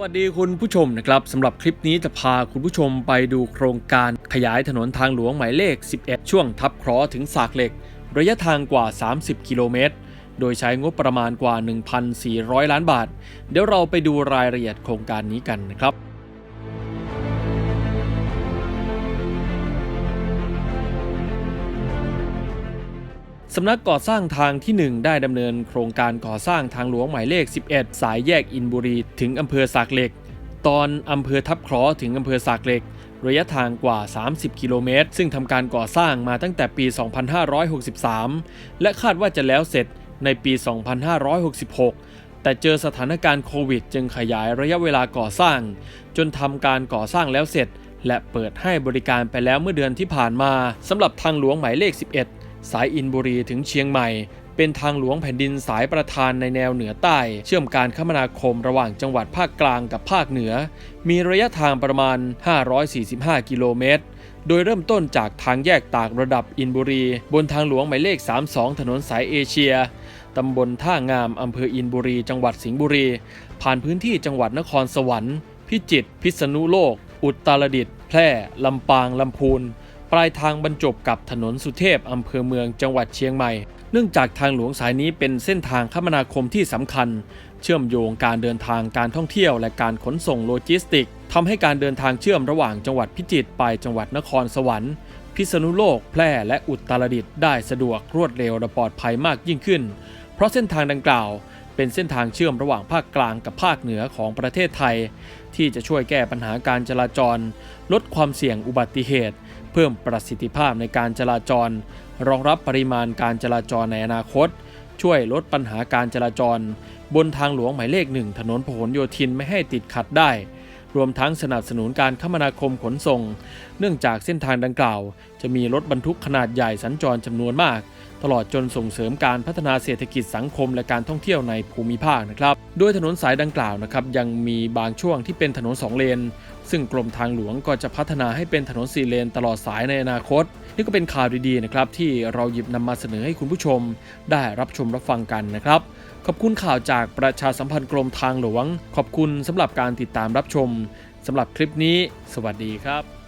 วัสดีคุณผู้ชมนะครับสำหรับคลิปนี้จะพาคุณผู้ชมไปดูโครงการขยายถนนทางหลวงหมายเลข 11 ช่วงทับเคราะห์ถึงสากเหล็ก ระยะทางกว่า 30 กิโลเมตร โดยใช้งบประมาณกว่า 1,400 ล้านบาท เดี๋ยวเราไปดูรายละเอียดโครงการนี้กันนะครับ สำนักก่อสร้างทางที่ 1 ได้ดำเนินโครงการก่อสร้างทางหลวงหมายเลข 11 สายแยกอินบุรี ถึงอำเภอสากเหล็ก ตอนอำเภอทับเคราะห์ถึงอำเภอสากเหล็ก ระยะทางกว่า 30 กิโลเมตร ซึ่งทำการก่อสร้างมาตั้งแต่ปี 2563 และคาดว่าจะแล้วเสร็จในปี 2566 แต่เจอสถานการณ์โควิด จึงขยายระยะเวลาก่อสร้าง จนทำการก่อสร้างแล้วเสร็จ และเปิดให้บริการไปแล้วเมื่อเดือนที่ผ่านมาสำหรับทางหลวงหมายเลข 11 สายอินบุรีถึงเชียงใหม่ เป็นทางหลวงแผ่นดินสายประธานในแนวเหนือใต้ เชื่อมการคมนาคมระหว่างจังหวัดภาคกลางกับภาคเหนือ มีระยะทางประมาณ 545 กิโลเมตร โดยเริ่มต้นจากทางแยกตากระดับอินบุรี บนทางหลวงหมายเลข 32 ถนนสายเอเชียตำบลท่างามอำเภออินบุรี จังหวัดสิงห์บุรี ผ่านพื้นที่จังหวัดนครสวรรค์ พิจิตร พิษณุโลก อุตรดิตถ์ แพร่ ลำปาง ลำพูน ปลายทางบรรจบกับถนนสุเทพอำเภอเมืองจังหวัดเชียงใหม่ เนื่องจากทางหลวงสายนี้เป็นเส้นทางคมนาคมที่สำคัญ เชื่อมโยงการเดินทางการท่องเที่ยวและการขนส่งโลจิสติกทำให้การเดินทางเชื่อมระหว่างจังหวัดพิจิตรไปจังหวัดนครสวรรค์ พิษณุโลก แพร่และอุตรดิตถ์ได้สะดวกรวดเร็วและปลอดภัยมากยิ่งขึ้น เพราะเส้นทางดังกล่าว เป็นเส้นทางเชื่อมระหว่างภาคกลางกับภาคเหนือของประเทศไทย ที่จะช่วยแก้ปัญหาการจราจร ลดความเสี่ยงอุบัติเหตุ เพิ่มประสิทธิภาพในการจราจร รองรับปริมาณการจราจรในอนาคต ช่วยลดปัญหาการจราจร บนทางหลวงหมายเลขหนึ่งถนนพหลโยธินไม่ให้ติดขัดได้ รวมทั้งสนับสนุนการคมนาคมขนส่ง เนื่องจากเส้นทางดังกล่าว จะมีรถบรรทุกขนาดใหญ่สัญจรจำนวนมาก ตลอดจนส่งเสริมการพัฒนาเศรษฐกิจสังคมและการท่องเที่ยวในภูมิภาคนะครับ โดยถนนสายดังกล่าวนะครับยังมีบางช่วงที่เป็นถนน2เลน ซึ่งกรมทางหลวงก็จะพัฒนาให้เป็นถนนสี่เลนตลอดสายในอนาคต นี่ก็เป็นข่าวดีๆนะครับที่เราหยิบนำมาเสนอให้คุณผู้ชม ได้รับชมรับฟังกันนะครับ ขอบคุณข่าวจากประชาสัมพันธ์กรมทางหลวง ขอบคุณสำหรับการติดตามรับชมสำหรับคลิปนี้ สวัสดีครับ